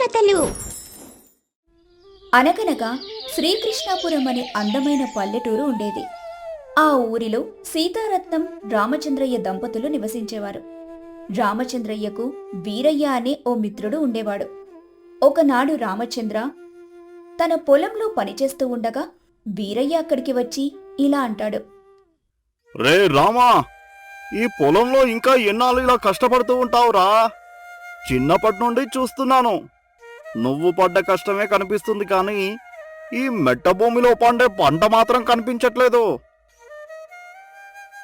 కథలు. అనగనగా శ్రీకృష్ణాపురం అనే అందమైన పల్లెటూరు ఉండేది. ఆ ఊరిలో సీతారత్నం రామచంద్రయ్య దంపతులు నివసించేవారు. రామచంద్రయ్యకు వీరయ్య అనే ఓ మిత్రుడు ఉండేవాడు. ఒకనాడు రామచంద్ర తన పొలంలో పనిచేస్తూ ఉండగా వీరయ్య అక్కడికి వచ్చి ఇలా అంటాడు. రే రామా ఈ పొలంలో ఇంకా ఎన్నాళ్ళు ఇలా కష్టపడుతూ ఉంటావురా? చిన్నప్పటి నుండి చూస్తున్నాను. నువ్వు పడ్డ కష్టమే కనిపిస్తుంది కానీ ఈ మెట్ట భూమిలో పండే పంట మాత్రం కనిపించట్లేదు.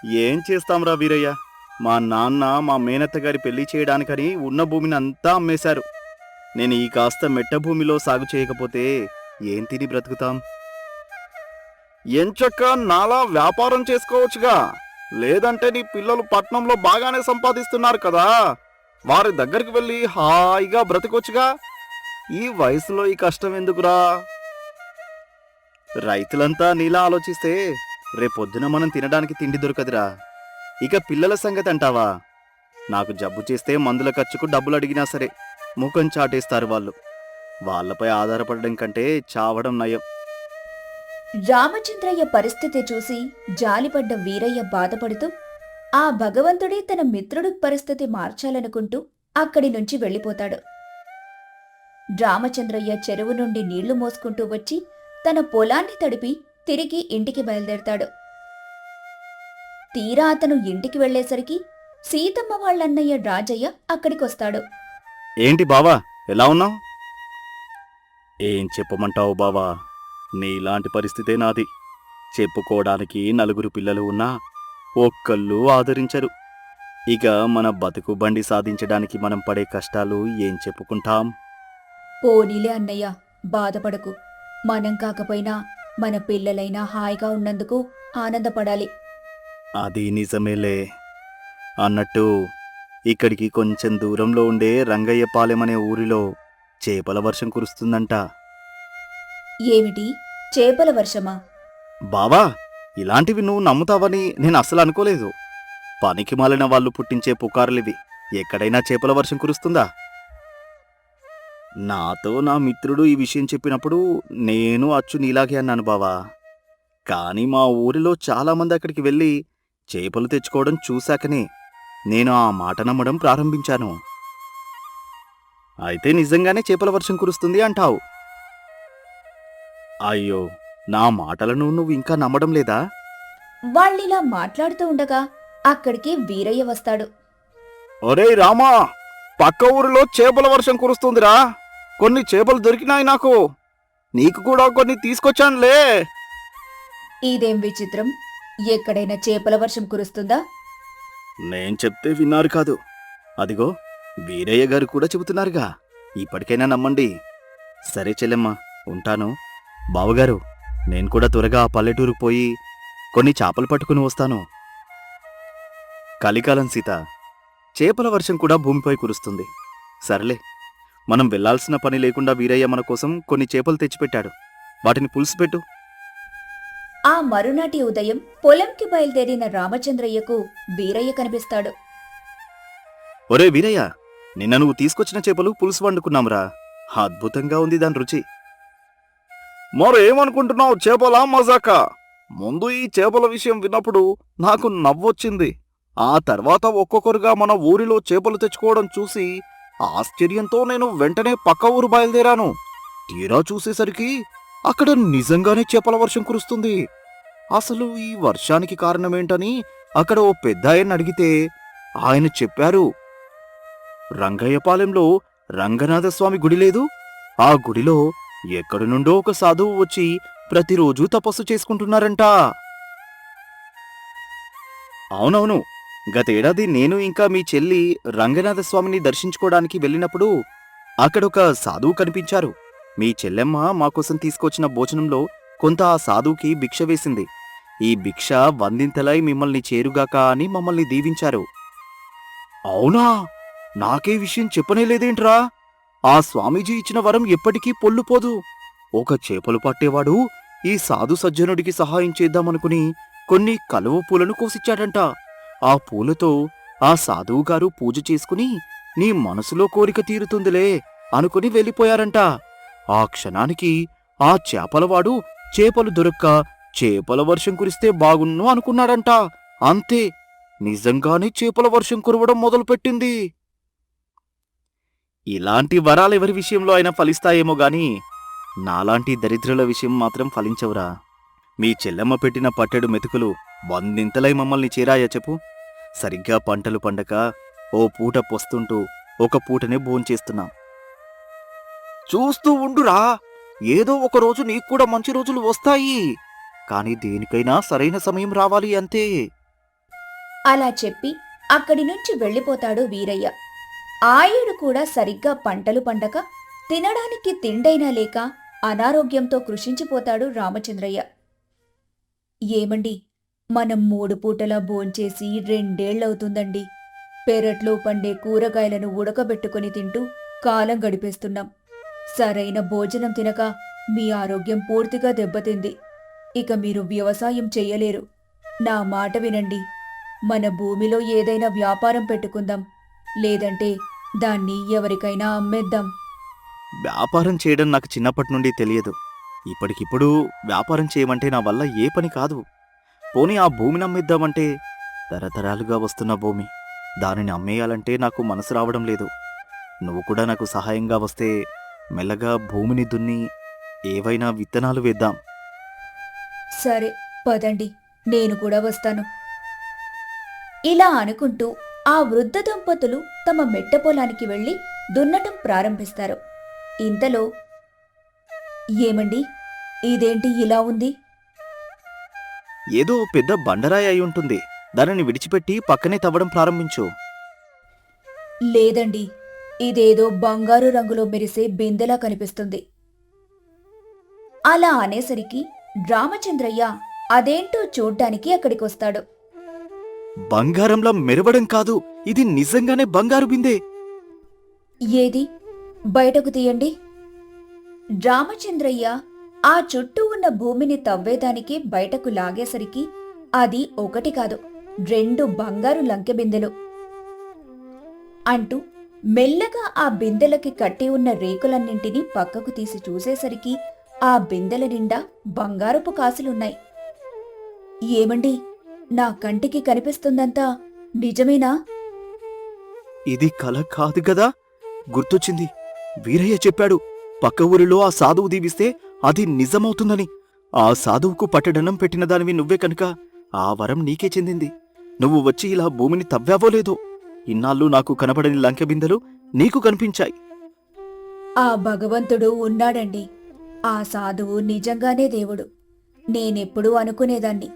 ఏం చేస్తాంరా వీరయ్య? మా నాన్న మా మేనత్త గారి పెళ్ళి చేయడానికని ఉన్న భూమిని అంతా అమ్మేశారు. నేను ఈ కాస్త మెట్ట భూమిలో సాగు చేయకపోతే ఏం తిని బ్రతుకుతాం? ఎంచక్క నాలా వ్యాపారం చేసుకోవచ్చుగా. లేదంటే నీ పిల్లలు పట్నంలో బాగానే సంపాదిస్తున్నారు కదా. వారి దగ్గరికి వెళ్ళి హాయిగా బ్రతకొచ్చుగా. ఈ వయసులో ఈ కష్టం ఎందుకురా? రైతులంతా నీలా ఆలోచిస్తే రేపొద్దున మనం తినడానికి తిండి దొరకదురా. ఇక పిల్లల సంగతి అంటావా? నాకు జబ్బు చేస్తే మందుల ఖర్చుకు డబ్బులు అడిగినా సరే ముఖం చాటేస్తారు వాళ్ళు. వాళ్ళపై ఆధారపడడం కంటే చావడం నయం. రామచంద్రయ్య పరిస్థితి చూసి జాలిపడ్డ వీరయ్య బాధపడుతూ ఆ భగవంతుడే తన మిత్రుడి పరిస్థితి మార్చాలనుకుంటూ అక్కడి నుంచి వెళ్ళిపోతాడు. రామచంద్రయ్య చెరువు నుండి నీళ్ళు మోసుకుంటూ వచ్చి తన పొలాన్ని తడిపి తిరిగి ఇంటికి బయలుదేరతాడు. తీరా అతను ఇంటికి వెళ్ళేసరికి సీతమ్మ వాళ్ళన్నయ్య రాజయ్య అక్కడికొస్తాడు. ఏంటి బావా ఎలా ఉన్నావు? ఏం చెప్పమంటావు బావా నీలాంటి పరిస్థితే నాది. చెప్పుకోవడానికి నలుగురు పిల్లలు ఉన్నా ఒక్కళ్ళు ఆదరించరు. ఇక మన బతుకు బండి సాధించడానికి మనం పడే కష్టాలు ఏం చెప్పుకుంటాం? పోనీలే అన్నయ్య బాధపడకు. మనం కాకపోయినా మన పిల్లలైనా హాయిగా ఉన్నందుకు ఆనందపడాలి. అది నిజమేలే. అన్నట్టు ఇక్కడికి కొంచెం దూరంలో ఉండే రంగయ్యపాలెం అనే ఊరిలో చేపల వర్షం కురుస్తుందంట. ఏమిటి? చేపల వర్షమా? బావా ఇలాంటివి నువ్వు నమ్ముతావని నేను అస్సలు అనుకోలేదు. పనికి మాలిన వాళ్ళు పుట్టించే పుకార్లివి ఎక్కడైనా చేపల వర్షం కురుస్తుందా? నాతో నా మిత్రుడు ఈ విషయం చెప్పినప్పుడు నేను అచ్చు నీలాగే అన్నాను బావా. కానీ మా ఊరిలో చాలామంది అక్కడికి వెళ్ళి చేపలు తెచ్చుకోవడం చూశాకనే నేను ఆ మాట నమ్మడం ప్రారంభించాను. అయితే నిజంగానే చేపల వర్షం కురుస్తుంది అంటావు. అయ్యో నా మాటలను నువ్వు ఇంకా నమ్మడం లేదా? వాళ్ళిలా మాట్లాడుతూ ఉండగా అక్కడికి వీరయ్య వస్తాడు. ఒరేయ్ రామా పక్క ఊరిలో చేపల వర్షం కురుస్తుందిరా. కొన్ని చేపలు దొరికినాయి నాకు. నీకు కూడా కొన్ని తీసుకొచ్చానులే. ఇదేం విచిత్రం? ఎక్కడైనా చేపల వర్షం కురుస్తుందా? నేను చెప్తే విన్నారు కాదు. అదిగో వీరయ్య గారు కూడా చెబుతున్నారుగా. ఇప్పటికైనా నమ్మండి. సరే చెల్లెమ్మ ఉంటాను. బావగారు నేను కూడా త్వరగా ఆ పల్లెటూరుకు పోయి కొన్ని చేపలు పట్టుకుని వస్తాను. కలికాలం సీత చేపల వర్షం కూడా భూమిపై కురుస్తుంది. సర్లే. మనం వెళ్ళాల్సిన పని లేకుండా వీరయ్య మన కోసం కొన్ని చేపలు తెచ్చిపెట్టాడు. వాటిని పులుసు పెట్టు. ఆ మరునాటి ఉదయం పొలంకి బయలుదేరిన రామచంద్రయ్యకు వీరయ్య కనిపిస్తాడు. ఒరే వీరయ్య నిన్న నువ్వు తీసుకొచ్చిన చేపలు పులుసు వండుకున్నాంరా అద్భుతంగా ఉంది దాని రుచి. మరేమనుకుంటున్నావు చేపల మజాక? ముందు ఈ చేపల విషయం విన్నప్పుడు నాకు నవ్వొచ్చింది. ఆ తర్వాత ఒక్కొక్కరుగా మన ఊరిలో చేపలు తెచ్చుకోవడం చూసి ఆశ్చర్యంతో నేను వెంటనే పక్క ఊరు బయలుదేరాను. తీరా చూసేసరికి అక్కడ నిజంగానే చేపల వర్షం కురుస్తుంది. అసలు ఈ వర్షానికి కారణమేంటని అక్కడ ఓ పెద్ద ఆయన అడిగితే ఆయన చెప్పారు రంగయ్యపాలెంలో రంగనాథస్వామి గుడి లేదు. ఆ గుడిలో ఎక్కడి నుండో ఒక సాధువు వచ్చి ప్రతిరోజు తపస్సు చేసుకుంటున్నారంట. అవునవును. గతేడాది నేను ఇంకా మీ చెల్లి రంగనాథస్వామిని దర్శించుకోవడానికి వెళ్ళినప్పుడు అక్కడొక సాధువు కనిపించారు. మీ చెల్లెమ్మ మా కోసం తీసుకొచ్చిన భోజనంలో కొంత ఆ సాధువుకి భిక్ష వేసింది. ఈ భిక్ష వందింతలై మిమ్మల్ని చేరుగాక అని మమ్మల్ని దీవించారు. అవునా? నాకే విషయం చెప్పనే లేదేంట్రా? ఆ స్వామీజీ ఇచ్చిన వరం ఎప్పటికీ పొల్లుపోదు. ఒక చేపలు పట్టేవాడు ఈ సాధు సజ్జనుడికి సహాయం చేద్దామనుకుని కొన్ని కలువ పూలను కోసిచ్చాడంట. ఆ పూలతో ఆ సాధువుగారు పూజ చేసుకుని నీ మనసులో కోరిక తీరుతుందిలే అనుకుని వెళ్ళిపోయారంట. ఆ క్షణానికి ఆ చేపలవాడు చేపలు దొరక్క చేపల వర్షం కురిస్తే బాగున్ను అనుకున్నాడంట. అంతే నిజంగానే చేపల వర్షం కురవడం మొదలుపెట్టింది. ఇలాంటి వరాలు ఎవరి విషయంలో అయినా ఫలిస్తాయేమో గాని నాలాంటి దరిద్రుల విషయం మాత్రం ఫలించవురా. మీ చెల్లెమ్మ పెట్టిన పట్టెడు మెతుకులు వందింతలై మమ్మల్ని చేరాయా చెప్పు? సరిగ్గా పంటలు పండక ఓ పూట పొస్తుంటూ ఒక పూటనే భోంచేస్తున్నాం. చూస్తూ ఉండురా ఏదో ఒక రోజు నీకు కూడా మంచి రోజులు వస్తాయి. కానీ దేనికైనా సరైన సమయం రావాలి అంతే. అలా చెప్పి అక్కడి నుంచి వెళ్ళిపోతాడు వీరయ్య. ఆయుడు కూడా సరిగ్గా పంటలు పండక తినడానికి తిండైనా లేక అనారోగ్యంతో కృషించిపోతాడు రామచంద్రయ్య. ఏమండి మనం మూడు పూటలా భోంచేసి రెండేళ్ళవుతుందండి పెరట్లో పండే కూరగాయలను ఉడకబెట్టుకొని తింటూ కాలం గడిపేస్తున్నాం. సరైన భోజనం తినక మీ ఆరోగ్యం పూర్తిగా దెబ్బతింది. ఇక మీరు వ్యవసాయం చెయ్యలేరు నా మాట వినండి. మన భూమిలో ఏదైనా వ్యాపారం పెట్టుకుందాం. లేదంటే దాన్ని ఎవరికైనా అమ్మేద్దాం. వ్యాపారం చేయడం నాకు చిన్నప్పటి నుండి తెలియదు. ఇప్పటికిప్పుడు వ్యాపారం చేయమంటే నా వల్ల ఏ పని కాదు. పోనీ ఆ భూమిని అమ్మేద్దామంటే తరతరాలుగా వస్తున్న భూమి. దానిని అమ్మేయాలంటే నాకు మనసు రావడం లేదు. నువ్వు కూడా నాకు సహాయంగా వస్తే మెల్లగా భూమిని దున్ని ఏవైనా విత్తనాలు వేద్దాం. సరే పదండి. నేను కూడా వస్తాను. ఇలా అనుకుంటూ ఆ వృద్ధ దంపతులు తమ మెట్ట పొలానికి వెళ్ళి దున్నటం ప్రారంభిస్తారు. ఇంతలో ఏమండి? ఇదేంటి ఇలా ఉంది? ఏదో పెద్ద బండరాయి అయి ఉంటుంది. దానిని విడిచిపెట్టి పక్కనే తవ్వడం ప్రారంభించు. లేదండి. ఇదేదో బంగారు రంగులో మెరిసే బిందెలా కనిపిస్తుంది. అలా అనేసరికి రామచంద్రయ్య అదేంటో చూడ్డానికి అక్కడికొస్తాడు. బంగారంలా మెరవడం కాదు. ఇది నిజంగానే బంగారు బిందే. ఏది? బయటకు తీయండి. రామచంద్రయ్య ఆ చుట్టూ ఉన్న భూమిని తవ్వేదానికి బయటకు లాగేసరికి అది ఒకటి కాదు రెండు బంగారు లంకె బిందెలు. అంటూ మెల్లగా ఆ బిందెలకి కట్టి ఉన్న రేకులన్నింటినీ పక్కకు తీసి చూసేసరికి ఆ బిందెల నిండా బంగారపు కాసులున్నాయి. ఏమండి నా కంటికి కనిపిస్తుందంతా నిజమేనా? ఇది కల కాదు కదా గుర్తొచ్చింది. వీరయ్య చెప్పాడు పక్క ఊరిలో ఆ సాధువు దీవిస్తే అది నిజమవుతుందని. ఆ సాధువుకు పట్టడనం పెట్టిన దానివి నువ్వే కనుక ఆ వరం నీకే చెందింది. నువ్వు వచ్చి ఇలా భూమిని తవ్వావో లేదో? ఇన్నాళ్ళు నాకు కనపడని లంకె బిందెలు నీకు కనిపించాయి. ఆ భగవంతుడు ఉన్నాడండి. ఆ సాధువు నిజంగానే దేవుడు. నేనెప్పుడూ అనుకునేదాన్ని.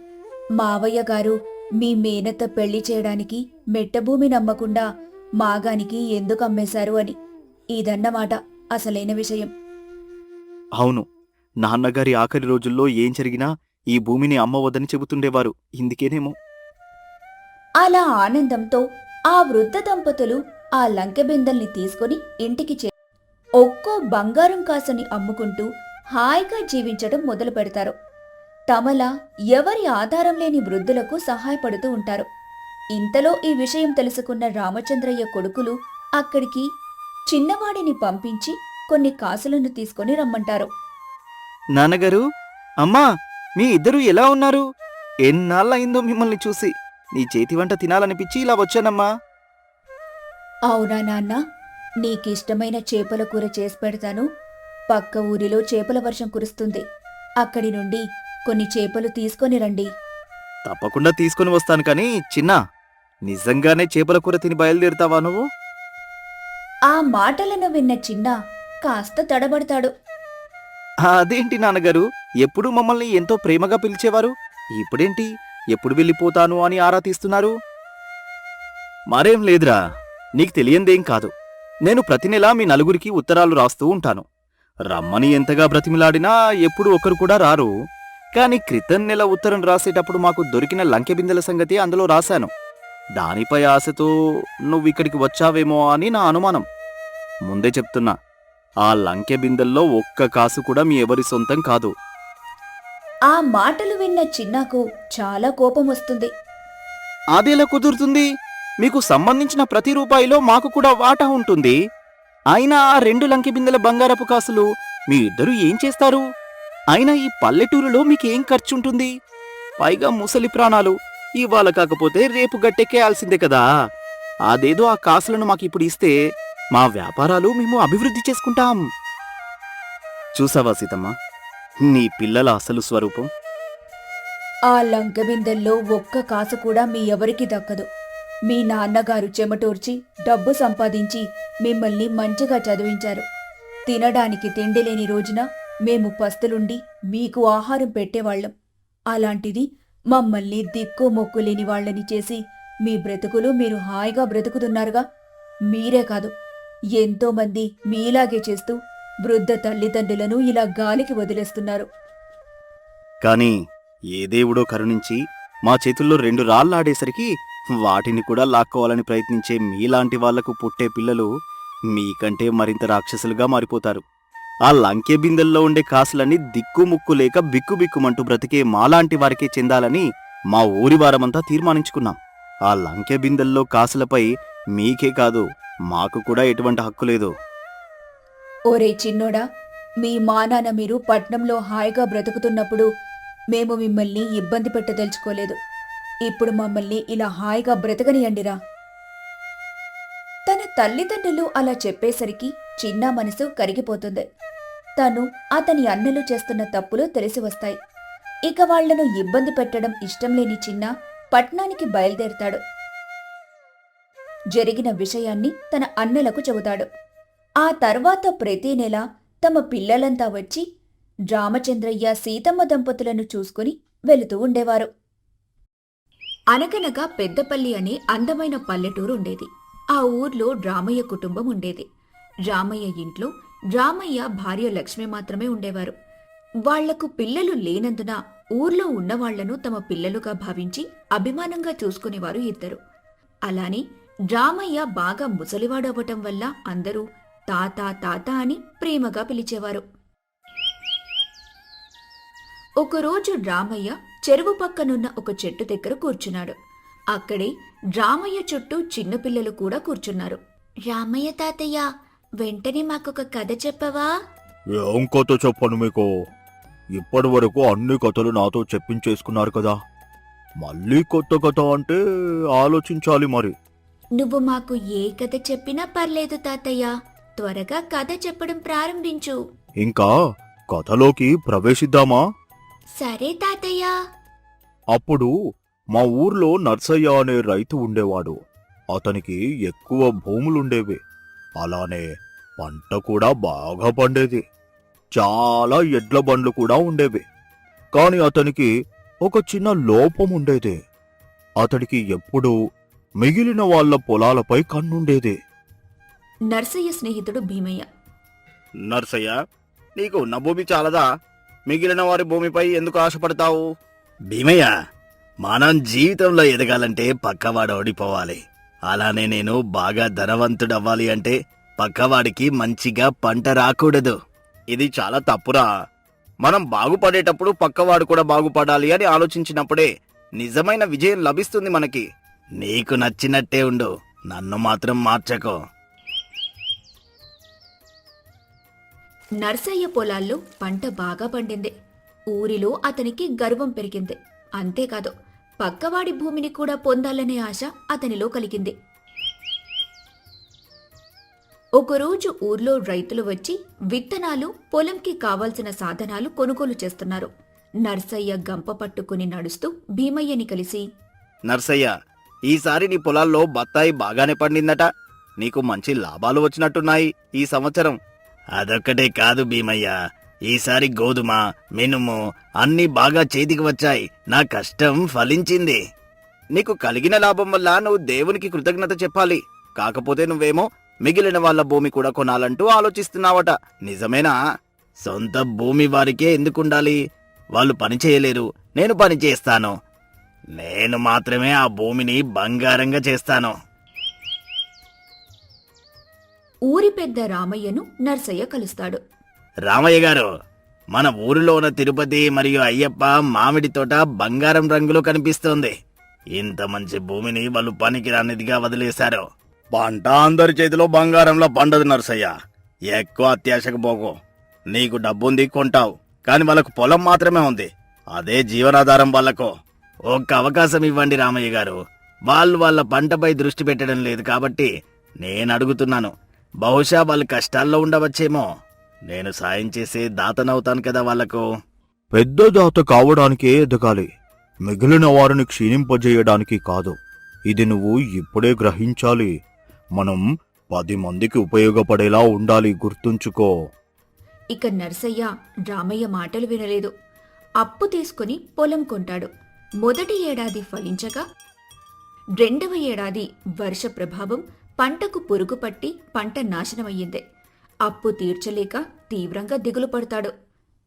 మావయ్య గారు మీ మేనత్త పెళ్ళి చేయడానికి మెట్టభూమి నమ్మకుండా మాగానికి ఎందుకు అమ్మేశారు అని. ఇదన్నమాట అసలైన విషయం. అవును. నాన్నగారి ఆఖరి రోజుల్లో ఏం జరిగినా ఈ భూమిని అమ్మవద్దని చెబుతుండేవారు. ఇందుకేనేమో? అలా ఆనందంతో ఆ వృద్ధ దంపతులు ఆ లంకెబిందల్ని తీసుకుని ఇంటికి చే ఒక్కో బంగారం కాసుని అమ్ముకుంటూ హాయిగా జీవించడం మొదలు పెడతారు. తమలా ఎవరి ఆధారం లేని వృద్ధులకు సహాయపడుతూ ఉంటారు. ఇంతలో ఈ విషయం తెలుసుకున్న రామచంద్రయ్య కొడుకులు అక్కడికి చిన్నవాడిని పంపించి కొన్ని కాసులను తీసుకొని రమ్మంటారు. నాన్నగారు అమ్మా మీ ఇద్దరు ఎలా ఉన్నారు? ఎన్నాళ్ళయిందో మిమ్మల్ని చూసి. నీ చేతి వంట తినాలనిపించి ఇలా వచ్చానమ్మా. అవునా నాన్న? నీకిష్టమైన చేపల కూర చేసి పెడతాను. పక్క ఊరిలో చేపల వర్షం కురుస్తుంది. అక్కడి నుండి కొన్ని చేపలు తీసుకొని రండి. తప్పకుండా తీసుకుని వస్తాను కానీ చిన్న నిజంగానే చేపల కూర తిని బయలుదేరుతావా నువ్వు? ఆ మాటలను విన్న చిన్న కాస్త తడబడతాడు. అదేంటి నాన్నగారు? ఎప్పుడు మమ్మల్ని ఎంతో ప్రేమగా పిలిచేవారు? ఇప్పుడేంటి? ఎప్పుడు వెళ్ళిపోతాను అని ఆరా తీస్తున్నారు? మరేం లేదురా. నీకు తెలియందేం కాదు. నేను ప్రతి నెలా మీ నలుగురికి ఉత్తరాలు రాస్తూ ఉంటాను. రమ్మని ఎంతగా బ్రతిమిలాడినా ఎప్పుడు ఒకరు కూడా రారు. కాని క్రితం నెల ఉత్తరం రాసేటప్పుడు మాకు దొరికిన లంకె బిందెల సంగతి అందులో రాశాను. దానిపై ఆశతో నువ్వు ఇక్కడికి వచ్చావేమో అని నా అనుమానం. ముందే చెప్తున్నా. ఆ లంకె బిందెల్లో ఒక్క కాసు కూడా మీ ఎవరి సొంతం కాదు. ఆ మాటలు విన్న చిన్నాకు చాలా కోపం వస్తుంది. అదెలా కుదురుతుంది? మీకు సంబంధించిన ప్రతి రూపాయిలో మాకు కూడా వాటా ఉంటుంది. అయినా ఆ రెండు లంకె బిందెల బంగారపు కాసులు మీ ఇద్దరు ఏం చేస్తారు? అయినా ఈ పల్లెటూరులో మీకేం ఖర్చుంటుంది పైగా ముసలి ప్రాణాలు. ఇవాళ కాకపోతే రేపు గట్టెక్కేయాల్సిందే కదా. అదేదో ఆ కాసులను మాకు ఇప్పుడు ఇస్తే మా వ్యాపారాలు మేము అభివృద్ధి చేసుకుంటాం. చూసావా సీతమ్మ? నీ పిల్లల అసలు స్వరూపం? ఆ లంక బిందెల్లో ఒక్క కాసు కూడా మీ ఎవరికి దక్కదు. మీ నాన్నగారు చెమటోర్చి డబ్బు సంపాదించి మిమ్మల్ని మంచిగా చదివించారు. తినడానికి తిండి లేని రోజున మేము పస్తులుండి మీకు ఆహారం పెట్టేవాళ్ళం. అలాంటిది మమ్మల్ని దిక్కు మొక్కు లేని వాళ్ళని చేసి మీ బ్రతుకులు మీరు హాయిగా బ్రతుకుతున్నారుగా? మీరే కాదు ఎంతో మంది మీలాగే చేస్తూ వృద్ధ తల్లిదండ్రులను ఇలా గాలికి వదిలేస్తున్నారు. కాని ఏ దేవుడో కరుణించి మా చేతుల్లో రెండు రాళ్ళాడేసరికి వాటిని కూడా లాక్కోవాలని ప్రయత్నించే మీలాంటి వాళ్ళకు పుట్టే పిల్లలు మీకంటే మరింత రాక్షసులుగా మారిపోతారు. ఆ లంకె బిందెల్లో ఉండే కాసులన్నీ దిక్కుముక్కు లేక బిక్కుబిక్కుమంటూ బ్రతికే మాలాంటి వారికే చెందాలని మా ఊరి వారమంతా తీర్మానించుకున్నాం. ఆ లంకె బిందెల్లో కాసులపై మీకే కాదు మాకు కూడా ఎటువంటి హక్కు లేదు. ఓరే చిన్నోడా మీ మానాన మీరు పట్నంలో హాయిగా బ్రతుకుతున్నప్పుడు మేము మిమ్మల్ని ఇబ్బంది పెట్టదలుచుకోలేదు. ఇప్పుడు మమ్మల్ని ఇలా హాయిగా బ్రతకనియండిరా. తన తల్లిదండ్రులు అలా చెప్పేసరికి చిన్న మనసు కరిగిపోతుంది. తను అతని అన్నలు చేస్తున్న తప్పులు తెలిసి వస్తాయి. ఇక వాళ్ళను ఇబ్బంది పెట్టడం ఇష్టం లేని చిన్న పట్నానికి బయలుదేరతాడు. జరిగిన విషయాన్ని తన అన్నలకు చెబుతాడు. ఆ తర్వాత ప్రతి నెల తమ పిల్లలంతా వచ్చి రామచంద్రయ్య సీతమ్మ దంపతులను చూసుకుని వెళుతూ ఉండేవారు. అనగనగా పెద్దపల్లి అనే అందమైన పల్లెటూరు ఉండేది. ఆ ఊర్లో రామయ్య కుటుంబం ఉండేది. రామయ్య ఇంట్లో రామయ్య భార్య లక్ష్మి మాత్రమే ఉండేవారు. వాళ్ళకు పిల్లలు లేనందున ఊర్లో ఉన్నవాళ్ళను తమ పిల్లలుగా భావించి అభిమానంగా చూసుకునేవారు ఇద్దరు. అలానే రామయ్య బాగా ముసలివాడవ్వటం వల్ల అందరూ తాత తాత అని ప్రేమగా పిలిచేవారు. ఒకరోజు రామయ్య చెరువు పక్కనున్న ఒక చెట్టు దగ్గర కూర్చున్నాడు. అక్కడే రామయ్య చుట్టూ చిన్నపిల్లలు కూడా కూర్చున్నారు. రామయ్య తాతయ్య వెంటనే మాకొక కథ చెప్పవా? ఏం కథ చెప్పను మీకు? ఇప్పటి వరకు అన్ని కథలు నాతో చెప్పించేసుకున్నారు కదా. మళ్ళీ కొత్త కథ అంటే ఆలోచించాలి మరి. నువ్వు మాకు ఏ కథ చెప్పినా పర్లేదు తాతయ్య. త్వరగా కథ చెప్పడం ప్రారంభించు. ఇంకా కథలోకి ప్రవేశిద్దామా? సరే తాతయ్య. అప్పుడు మా ఊర్లో నర్సయ్య అనే రైతు ఉండేవాడు. అతనికి ఎక్కువ భూములుండేవి. అలానే పంట కూడా బాగా పండేది. చాలా ఎడ్ల బండ్లు కూడా ఉండేవి. కాని అతనికి ఒక చిన్న లోపం ఉండేది అతడికి ఎప్పుడూ మిగిలిన వాళ్ళ పొలాలపై కన్నుండేది. నర్సయ్య స్నేహితుడు భీమయ్య. నర్సయ్య నీకు ఉన్న భూమి చాలదా? మిగిలిన వారి భూమిపై ఎందుకు ఆశపడతావు? భీమయ్య మనం జీవితంలో ఎదగాలంటే పక్కవాడు ఓడిపోవాలి. అలానే నేను బాగా ధనవంతుడవ్వాలి అంటే పక్కవాడికి మంచిగా పంట రాకూడదు. ఇది చాలా తప్పురా. మనం బాగుపడేటప్పుడు పక్కవాడు కూడా బాగుపడాలి అని ఆలోచించినప్పుడే నిజమైన విజయం లభిస్తుంది మనకి. నీకు నచ్చినట్టే ఉండు. నన్ను మాత్రం మార్చకో. నర్సయ్య పొలాల్లో పంట బాగా పండింది. ఊరిలో అతనికి గర్వం పెరిగింది. అంతేకాదు పక్కవాడి భూమిని కూడా పొందాలనే ఆశ అతనిలో కలిగింది. ఒకరోజు ఊర్లో రైతులు వచ్చి విత్తనాలు పొలంకి కావాల్సిన సాధనాలు కొనుగోలు చేస్తున్నారు. నర్సయ్య గంప పట్టుకుని నడుస్తూ భీమయ్యని కలిసి నర్సయ్య ఈసారి నీ పొలాల్లో బత్తాయి బాగానే పండిందట. నీకు మంచి లాభాలు వచ్చినట్టున్నాయి ఈ సంవత్సరం. అదొక్కటే కాదు భీమయ్య. ఈసారి గోధుమ మినుము అన్నీ బాగా చేతికి వచ్చాయి. నా కష్టం ఫలించింది. నీకు కలిగిన లాభం వల్ల నువ్వు దేవునికి కృతజ్ఞత చెప్పాలి. కాకపోతే నువ్వేమో మిగిలిన వాళ్ళ భూమి కూడా కొనాలంటూ ఆలోచిస్తున్నావట. నిజమేనా? సొంత భూమి వారికే ఎందుకుండాలి? వాళ్ళు పని చేయలేరు. నేను పని చేస్తాను. నేను మాత్రమే ఆ భూమిని బంగారంగా చేస్తాను. ఊరి పెద్ద రామయ్యను నర్సయ్య కలుస్తాడు. రామయ్య గారు మన ఊరిలో ఉన్న తిరుపతి మరియు అయ్యప్ప మామిడి తోట బంగారం రంగులో కనిపిస్తోంది. ఇంత మంచి భూమిని వాళ్ళు పనికిరానిదిగా వదిలేశారు. పంట అందరి చేతిలో బంగారంలో పండదు నర్సయ్య. ఎక్కువ అత్యాశకు పోకు. నీకు డబ్బుంది కొంటావు కాని వాళ్ళకు పొలం మాత్రమే ఉంది. అదే జీవనాధారం వాళ్ళకు. ఒక్క అవకాశం ఇవ్వండి రామయ్య గారు. వాళ్ళు వాళ్ళ పంటపై దృష్టి పెట్టడం లేదు కాబట్టి నేను అడుగుతున్నాను. బహుశా వాళ్ళు కష్టాల్లో ఉండవచ్చేమో. నేను సాయం చేసే దాతనవుతాను కదా వాళ్ళకు. పెద్ద దాత కావడానికే ఎదగాలి. మిగిలిన వారిని క్షీణింపజేయడానికి కాదు. ఇది నువ్వు ఇప్పుడే గ్రహించాలి. మనం పది మందికి ఉపయోగపడేలా ఉండాలి గుర్తుంచుకో. ఇక నర్సయ్య రామయ్య మాటలు వినలేదు. అప్పు తీసుకుని పొలం కొంటాడు. మొదటి ఏడాది ఫలించగా రెండవ ఏడాది వర్ష ప్రభావం పంటకు పురుగు పట్టి పంట నాశనమయ్యింది. అప్పు తీర్చలేక తీవ్రంగా దిగులు పడతాడు.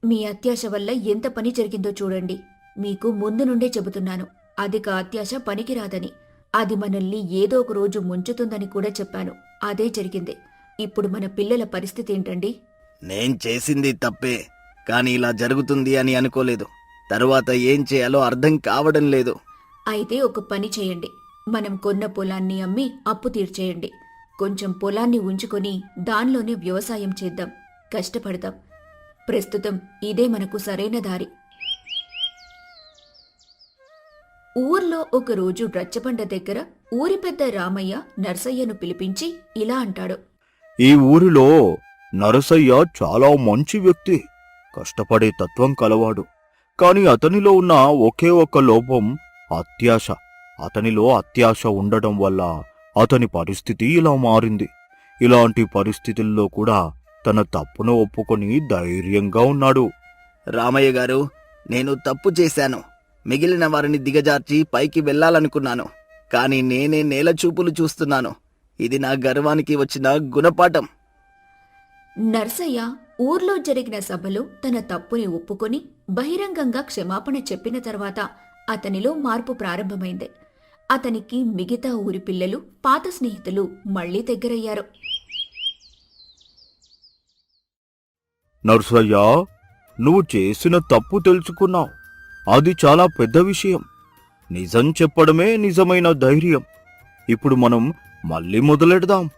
మీ అత్యాశ వల్ల ఎంత పని జరిగిందో చూడండి. మీకు ముందు నుండే చెబుతున్నాను. అధిక అత్యాశ పనికిరాదని. అది మనల్ని ఏదో ఒక రోజు ముంచుతుందని కూడా చెప్పాను. అదే జరిగింది. ఇప్పుడు మన పిల్లల పరిస్థితి ఏంటండి? నేను చేసింది తప్పే. కాని ఇలా జరుగుతుంది అని అనుకోలేదు. తరువాత ఏం చేయాలో అర్థం కావడం లేదు. అయితే ఒక పని చేయండి. మనం కొన్న పొలాన్ని అమ్మి అప్పు తీర్చేయండి. కొంచెం పొలాన్ని ఉంచుకొని దానిలోనే వ్యవసాయం చేద్దాం. కష్టపడదాం ప్రస్తుతం ఇదే మనకు సరైన దారి. ఊర్లో ఒకరోజు రచ్చబండ దగ్గర ఊరి పెద్ద రామయ్య నర్సయ్యను పిలిపించి ఇలా అంటాడు. ఈ ఊరిలో నరసయ్య చాలా మంచి వ్యక్తి. కష్టపడే తత్వం కలవాడు. కాని అతనిలో ఉన్న ఒకే ఒక్క లోపం అత్యాశ. అతనిలో అత్యాశ ఉండడం వల్ల అతని పరిస్థితి ఇలా మారింది. ఇలాంటి పరిస్థితుల్లో కూడా తన తప్పును ఒప్పుకొని ధైర్యంగా ఉన్నాడు. రామయ్య గారు నేను తప్పు చేశాను. మిగిలిన వారిని దిగజార్చి పైకి వెళ్ళాలనుకున్నాను. కాని నేనే నేల చూపులు చూస్తున్నాను. ఇది నా గర్వానికి వచ్చిన గుణపాఠం. నర్సయ్య ఊర్లో జరిగిన సభలో తన తప్పుని ఒప్పుకొని బహిరంగంగా క్షమాపణ చెప్పిన తర్వాత అతనిలో మార్పు ప్రారంభమైంది. అతనికి మిగతా ఊరి పిల్లలు పాత స్నేహితులు మళ్ళీ దగ్గరయ్యారు. నర్సయ్య నువ్వు చేసిన తప్పు తెలుసుకున్నావు. అది చాలా పెద్ద విషయం. నిజం చెప్పడమే నిజమైన ధైర్యం. ఇప్పుడు మనం మళ్ళీ మొదలెడదాం.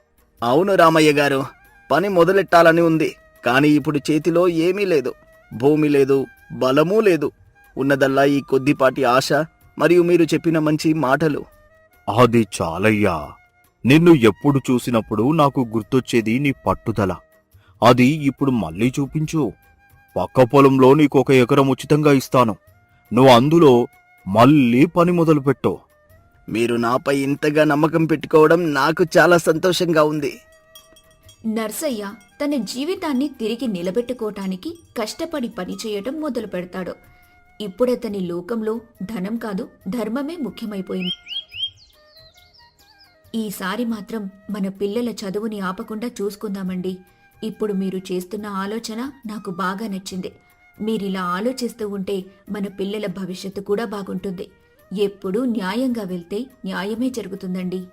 అవును రామయ్య గారు పని మొదలెట్టాలని ఉంది కానీ ఇప్పుడు చేతిలో ఏమీ లేదు. భూమి లేదు బలమూ లేదు. ఉన్నదల్లా ఈ కొద్దిపాటి ఆశ మరియు మీరు చెప్పిన మంచి మాటలు. అది చాలయ్యా. నిన్ను ఎప్పుడు చూసినప్పుడు నాకు గుర్తొచ్చేది నీ పట్టుదల. అది ఇప్పుడు మళ్ళీ చూపించు. పక్క పొలంలో నీకొక ఎకరం ఉచితంగా ఇస్తాను. నువ్వు అందులో మళ్ళీ పని మొదలుపెట్టు. మీరు నాపై ఇంతగా నమ్మకం పెట్టుకోవడం నాకు చాలా సంతోషంగా ఉంది. నర్సయ్య తన జీవితాన్ని తిరిగి నిలబెట్టుకోవటానికి కష్టపడి పనిచేయటం మొదలు పెడతాడు ఇప్పుడతని లోకంలో ధనం కాదు ధర్మమే ముఖ్యమైపోయింది. ఈసారి మాత్రం మన పిల్లల చదువుని ఆపకుండా చూసుకుందామండి. ఇప్పుడు మీరు చేస్తున్న ఆలోచన నాకు బాగా నచ్చింది. మీరిలా ఆలోచిస్తూ ఉంటే మన పిల్లల భవిష్యత్తు కూడా బాగుంటుంది. ఎప్పుడూ న్యాయంగా వెళ్తే న్యాయమే జరుగుతుందండి.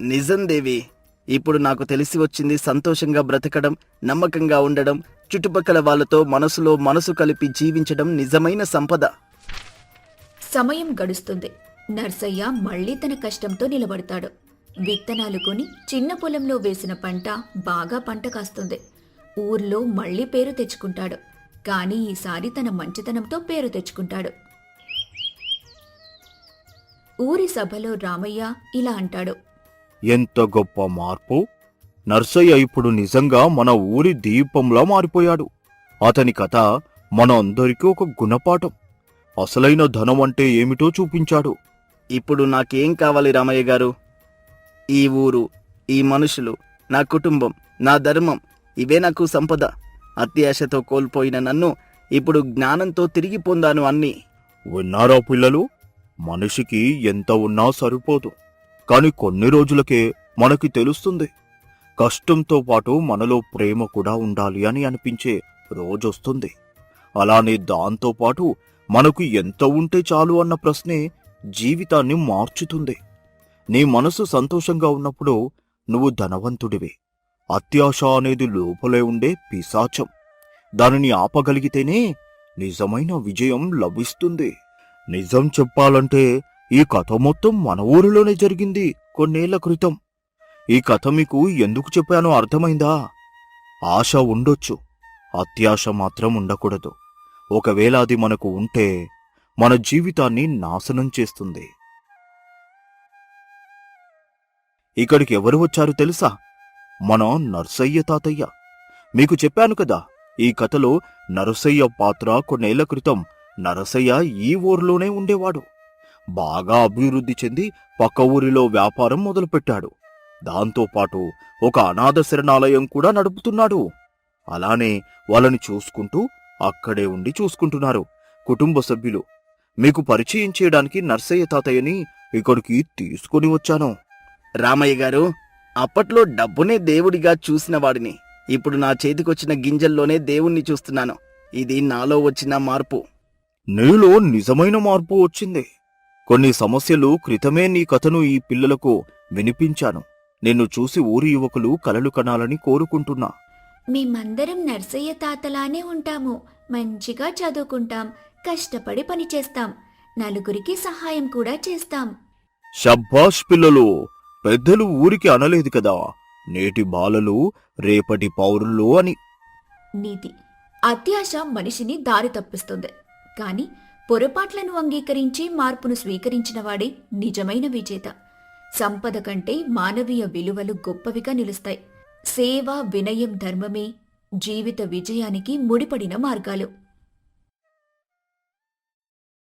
నిజం దేవి ఇప్పుడు నాకు తెలిసి వచ్చింది సంతోషంగా బ్రతకడం నమ్మకంగా ఉండడం చుట్టుపక్కల వాళ్ళతో మనసులో మనసు కలిపి జీవించడం నిజమైన సంపద. సమయం గడుస్తుంది. నర్సయ్య మళ్ళీ తన కష్టంతో నిలబడతాడు. విత్తనాలు కొని చిన్న పొలంలో వేసిన పంట బాగా పంట కాస్తుంది. ఊర్లో మళ్ళీ పేరు తెచ్చుకుంటాడు. కానీ ఈసారి తన మంచితనంతో పేరు తెచ్చుకుంటాడు. ఊరి సభలో రామయ్య ఇలా అంటాడు. ఎంత గొప్ప మార్పు? నర్సయ్య ఇప్పుడు నిజంగా మన ఊరి దీపంలా మారిపోయాడు. అతని కథ మన అందరికీ ఒక గుణపాఠం. అసలైన ధనం అంటే ఏమిటో చూపించాడు. ఇప్పుడు నాకేం కావాలి రామయ్య గారు? ఈ ఊరు ఈ మనుషులు నా కుటుంబం నా ధర్మం ఇవే నాకు సంపద. అత్యాశతో కోల్పోయిన నన్ను ఇప్పుడు జ్ఞానంతో తిరిగి పొందాను అన్ని. విన్నారా పిల్లలు? మనిషికి ఎంత ఉన్నా సరిపోదు. కాని కొన్ని రోజులకే మనకి తెలుస్తుంది. కష్టంతో పాటు మనలో ప్రేమ కూడా ఉండాలి అని అనిపించే రోజొస్తుంది. అలానే దాంతోపాటు మనకు ఎంత ఉంటే చాలు అన్న ప్రశ్నే జీవితాన్ని మార్చుతుంది. నీ మనసు సంతోషంగా ఉన్నప్పుడు నువ్వు ధనవంతుడివి. అత్యాశ అనేది లోపలే ఉండే పిశాచం. దానిని ఆపగలిగితేనే నిజమైన విజయం లభిస్తుంది. నిజం చెప్పాలంటే ఈ కథ మొత్తం మన ఊరిలోనే జరిగింది కొన్నేళ్ళ క్రితం. ఈ కథ మీకు ఎందుకు చెప్పానో అర్థమైందా? ఆశ ఉండొచ్చు. అత్యాశ మాత్రం ఉండకూడదు. ఒకవేళ అది మనకు ఉంటే మన జీవితాన్ని నాశనం చేస్తుంది. ఇక్కడికి ఎవరు వచ్చారు తెలుసా? మన నర్సయ్య తాతయ్య. మీకు చెప్పాను కదా ఈ కథలో నరసయ్య పాత్ర కొన్నేళ్ళ క్రితం నరసయ్య ఈ ఊర్లోనే ఉండేవాడు. బాగా అభివృద్ధి చెంది పక్క ఊరిలో వ్యాపారం మొదలుపెట్టాడు. దాంతోపాటు ఒక అనాథ శరణాలయం కూడా నడుపుతున్నాడు. అలానే వాళ్ళని చూసుకుంటూ అక్కడే ఉండి చూసుకుంటున్నారు కుటుంబ సభ్యులు. మీకు పరిచయం చేయడానికి నర్సయ్య తాతయ్యని ఇక్కడికి తీసుకొని వచ్చాను. రామయ్య గారు అప్పట్లో డబ్బునే దేవుడిగా చూసిన వాడిని. ఇప్పుడు నా చేతికొచ్చిన గింజల్లోనే దేవుణ్ణి చూస్తున్నాను. ఇది నాలో వచ్చిన మార్పు. నీలో నిజమైన మార్పు వచ్చింది. కొన్ని సమస్యలు క్రితమే నీ కథను ఈ పిల్లలకు వినిపించాను. నిన్ను చూసి ఊరి యువకులు కలలు కనాలని కోరుకుంటున్నా. మేమందరం నర్సయ్య తాతలానే ఉంటాము. మంచిగా చదువుకుంటాం. కష్టపడి పనిచేస్తాం నలుగురికి సహాయం కూడా చేస్తాం. షబ్బాష్ పిల్లలు పెద్దలు ఊరికి అనలేదు కదా. నేటి బాలలు రేపటి పౌరులు అని. నీతి. అత్యాశ మనిషిని దారి తప్పిస్తుంది. కాని పొరపాట్లను అంగీకరించి మార్పును స్వీకరించినవాడే నిజమైన విజేత. సంపద కంటే మానవీయ విలువలు గొప్పవిగా నిలుస్తాయి. సేవ వినయం ధర్మమే జీవిత విజయానికి ముడిపడిన మార్గాలు.